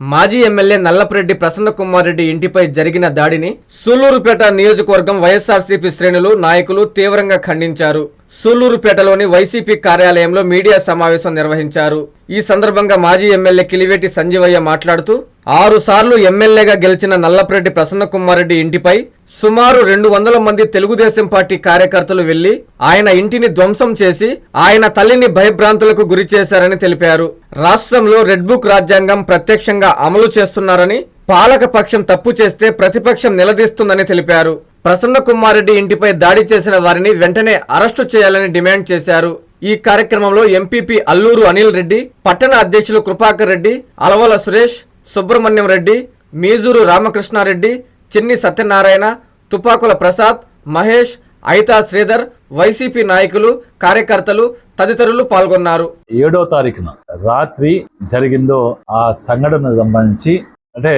మాజీ ఎమ్మెల్యే నల్లపరెడ్డి ప్రసన్న కుమార్ రెడ్డి ఇంటిపై జరిగిన దాడిని సూలూరుపేట నియోజకవర్గం వైఎస్ఆర్సీపీ శ్రేణులు నాయకులు తీవ్రంగా ఖండించారు. సూలూరుపేటలోని వైసీపీ కార్యాలయంలో మీడియా సమావేశం నిర్వహించారు. ఈ సందర్భంగా మాజీ ఎమ్మెల్యే కిలివేటి సంజీవయ్య మాట్లాడుతూ ఆరు సార్లు ఎమ్మెల్యేగా గెలిచిన నల్లపరెడ్డి ప్రసన్నకుమారెడ్డి ఇంటిపై సుమారు రెండు వందల మంది తెలుగుదేశం పార్టీ కార్యకర్తలు వెళ్ళి ఆయన ఇంటిని ధ్వంసం చేసి ఆయన తల్లిని భయభ్రాంతులకు గురి చేశారని తెలిపారు. రాష్ట్రంలో రెడ్ బుక్ రాజ్యాంగం ప్రత్యక్షంగా అమలు చేస్తున్నారని పాలక పక్షం తప్పు చేస్తే ప్రతిపక్షం నిలదీస్తుందని తెలిపారు. ప్రసన్న కుమార్ రెడ్డి ఇంటిపై దాడి చేసిన వారిని వెంటనే అరెస్టు చేయాలని డిమాండ్ చేశారు. ఈ కార్యక్రమంలో ఎంపీపీ అల్లూరు అనిల్ రెడ్డి పట్టణ అధ్యక్షులు కృపాకర్ రెడ్డి అలవల సురేష్ సుబ్రహ్మణ్యం రెడ్డి మీజూరు రామకృష్ణారెడ్డి చిన్ని సత్యనారాయణ తుపాకుల ప్రసాద్ మహేష్ ఐతా శ్రీధర్ వైసీపీ నాయకులు కార్యకర్తలు తదితరులు పాల్గొన్నారు. ఏడో తారీఖున రాత్రి జరిగిందో ఆ సంఘటన సంబంధించి అంటే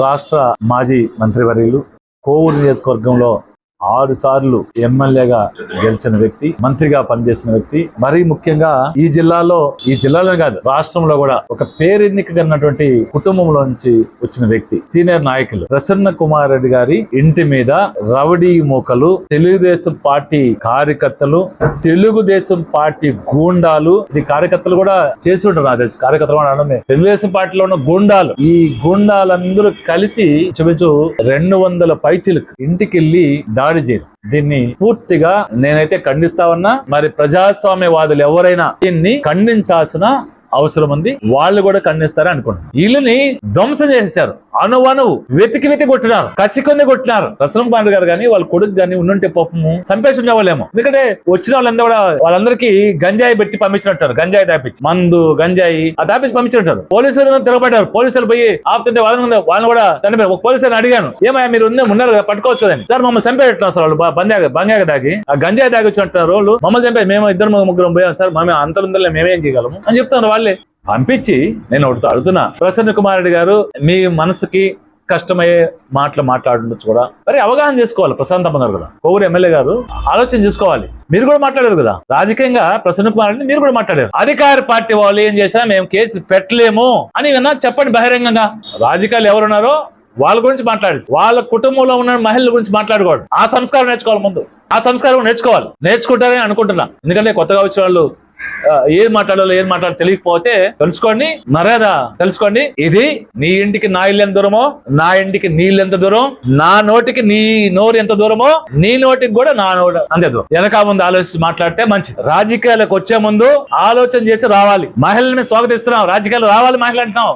రాష్ట్ర మాజీ మంత్రివర్యులు కోవూరు నియోజకవర్గంలో ఆరు సార్లు ఎమ్మెల్యేగా గెలిచిన వ్యక్తి మంత్రిగా పనిచేసిన వ్యక్తి. మరీ ముఖ్యంగా ఈ జిల్లాలో ఈ జిల్లాలో కాదు రాష్ట్రంలో కూడా ఒక పేరెన్నికన్నటువంటి కుటుంబంలో నుంచి వచ్చిన వ్యక్తి సీనియర్ నాయకులు. ప్రసన్న కుమార్ రెడ్డి గారి ఇంటి మీద రౌడీ మూకలు తెలుగుదేశం పార్టీ కార్యకర్తలు తెలుగుదేశం పార్టీ గూండాలు. ఇది కార్యకర్తలు కూడా చేసి ఉంటారు నాకు తెలిసి. కార్యకర్తలు కూడా అనడమే. తెలుగుదేశం పార్టీలో ఉన్న గూండాలు. ఈ గూండాలందరూ కలిసి చూపించు రెండు వందల పైచీలకు ఇంటికి వెళ్ళి దాడి చేయడం. దీన్ని పూర్తిగా నేనైతే ఖండిస్తా ఉన్నా మరి ప్రజాస్వామ్యవాదులు ఎవరైనా దీన్ని ఖండించాల్సిన అవసరం ఉంది వాళ్ళు కూడా ఖండిస్తారని అనుకుంటున్నాను. వీళ్ళని ధ్వంసం చేసేసారు అనువనువు వెతికి వెతికి కొట్టినారు. కసికొని కొట్టినారు. రసలం పాండు గారు కానీ వాళ్ళ కొడుకు కానీ ఉండుంటే పాపము చంపేసి ఉండేవాళ్ళేమో. ఎందుకంటే వచ్చిన వాళ్ళందరూ కూడా వాళ్ళందరికీ గంజాయి పెట్టి పంపించినట్టారు. గంజాయి దాపించి. మందు గంజాయి ఆ దాపించి పంపించినట్టారు. పోలీసులు తిరగబడ్డారు పోలీసులు పోయి ఆపుతుంటే వాళ్ళని వాళ్ళని కూడా చనిపోయారు ఒక పోలీసుని అడిగాను. ఏమయ్యా మీరు ఉన్నారు కదా పట్టుకోవచ్చు కదండి. సార్ మమ్మల్ని చంపేట్టున్నారు సార్ వాళ్ళు. బంజాగ బంగాగా దాగి. ఆ గంజాయి దాగి వచ్చినట్టు వాళ్ళు. మమ్మల్ని చంపే మేము ఇద్దరు ముగ్గురం పోయాం. సార్ మేము అంతలుందరూ మేమేం చేయగలము? అని చెప్తాను వాళ్ళే. పంపించి నేను ఒకటి అడుగుతున్నా. ప్రసన్న కుమార్ రెడ్డి గారు మీ మనసుకి కష్టమయ్యే మాటలు మాట్లాడుండొచ్చు కూడా. మరి అవగాహన చేసుకోవాలి. ప్రశాంతమ్మ గారు కూడా. కోవూరు ఎమ్మెల్యే గారు ఆలోచన చేసుకోవాలి. మీరు కూడా మాట్లాడారు కదా. రాజకీయంగా ప్రసన్న కుమార్ రెడ్డి మీరు కూడా మాట్లాడారు అధికార పార్టీ వాళ్ళు ఏం చేసినా మేము కేసు పెట్టలేము. అని విన్నా చెప్పండి బహిరంగంగా. రాజకీయాలు ఎవరున్నారో వాళ్ళ గురించి మాట్లాడి. వాళ్ళ కుటుంబంలో ఉన్న మహిళల గురించి మాట్లాడుకోవడం. ఆ సంస్కారం నేర్చుకోవాలి ముందు. ఆ సంస్కారం నేర్చుకోవాలి. నేర్చుకుంటారని అనుకుంటున్నా. ఎందుకంటే కొత్తగా వచ్చిన వాళ్ళు ఏది మాట్లాడాలో ఏది మాట్లాడాలో తెలియకపోతే తెలుసుకోండి. మర్యాద తెలుసుకోండి. ఇది నీ ఇంటికి నా ఇల్లు ఎంత దూరమో నా ఇంటికి నీళ్ళు ఎంత దూరం నా నోటికి నీ నోరు ఎంత దూరమో నీ నోటికి కూడా నా నోరు అంతే దూరం వెనక ముందు ఆలోచించి మాట్లాడితే మంచిది. రాజకీయాలకు వచ్చే ముందు ఆలోచన చేసి రావాలి. మహిళల్ని స్వాగతిస్తున్నాం. రాజకీయాలు రావాలి మహిళలు అంటున్నాం.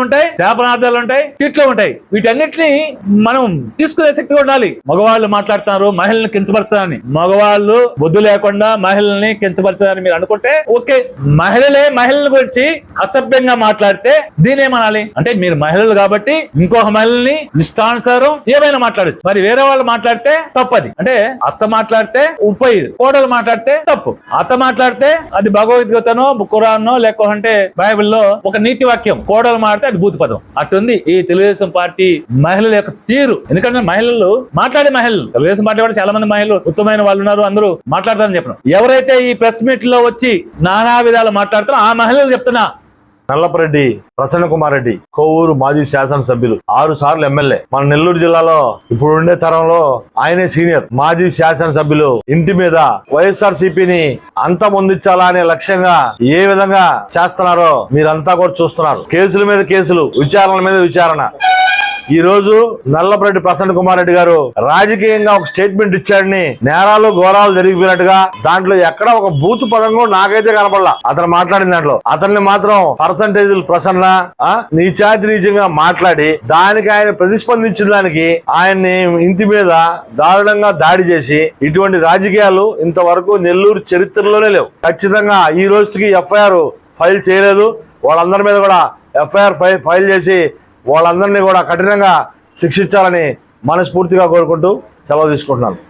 ఉంటాయి శాపనార్థాలు ఉంటాయి తిట్లు ఉంటాయి. వీటన్నిటిని మనం తీసుకునే శక్తి ఉండాలి. మగవాళ్ళు మాట్లాడుతున్నారు మహిళల్ని కించపరుస్తారని. మగవాళ్ళు బుద్ధి లేకుండా మహిళల్ని కించపరుస్తారని మీరు అనుకుంటే ఓకే మహిళలే మహిళల గురించి అసభ్యంగా మాట్లాడితే దీని ఏమనాలి అంటే మీరు మహిళలు కాబట్టి ఇంకొక మహిళని ఇష్టానుసారం ఏమైనా మాట్లాడచ్చు. మరి వేరే వాళ్ళు మాట్లాడితే తప్పది. అంటే అత్త మాట్లాడితే ఉప్పై కోడలు మాట్లాడితే తప్పు. అత్త మాట్లాడితే అది భగవద్గీతనో కురాన్నో లేకుంటే బైబిల్లో ఒక నీతి వాక్యం. కోడలు మాడితే అది భూత పదం అట్టుంది ఈ తెలుగుదేశం పార్టీ మహిళల యొక్క తీరు. ఎందుకంటే మహిళలు మాట్లాడే మహిళలు. తెలుగుదేశం పార్టీ కూడా చాలా మంది మహిళలు ఉత్తమమైన వాళ్ళు ఉన్నారు అందరూ మాట్లాడతారని చెప్పిన. ఎవరైతే ఈ ప్రెస్ మీట్లో వచ్చి నానా విధాలు మాట్లాడుతున్నా. ఆ మహిళలు చెప్తున్నా. నల్లపరెడ్డి ప్రసన్న కుమార్ రెడ్డి కొవ్వూరు మాజీ శాసనసభ్యులు ఆరు సార్లు ఎమ్మెల్యే. మన నెల్లూరు జిల్లాలో ఇప్పుడు ఉండే తరంలో ఆయనే సీనియర్. మాజీ శాసనసభ్యులు ఇంటి మీద వైఎస్ఆర్ సిపిని అంతమొందించాలా అనే లక్ష్యంగా ఏ విధంగా చేస్తున్నారో మీరంతా కూడా చూస్తున్నారు. కేసుల మీద కేసులు విచారణల మీద విచారణ. ఈ రోజు నల్లపరెడ్డి ప్రసన్న కుమార్ రెడ్డి గారు రాజకీయంగా ఒక స్టేట్మెంట్ ఇచ్చాడని నేరాలు ఘోరాలు జరిగిపోయినట్టుగా దాంట్లో ఎక్కడ ఒక బూత్ పదం నాకైతే కనపడలా. అతను మాట్లాడిన దాంట్లో. అతన్ని మాత్రం పర్సంటేజ్ ప్రసన్న నీచాతి నీచంగా మాట్లాడి దానికి ఆయన ప్రతిస్పందించిన దానికి ఆయన్ని ఇంటి మీద దారుణంగా దాడి చేసి ఇటువంటి రాజకీయాలు ఇంతవరకు నెల్లూరు చరిత్రలోనే లేవు. ఖచ్చితంగా ఈ రోజుకి ఎఫ్ఐఆర్ ఫైల్ చేయలేదు. వాళ్ళందరి మీద కూడా ఎఫ్ఐఆర్ ఫైల్ ఫైల్ చేసి వాళ్ళందరినీ కూడా కఠినంగా శిక్షించాలని మనస్ఫూర్తిగా కోరుకుంటూ సెలవు తీసుకుంటున్నాను.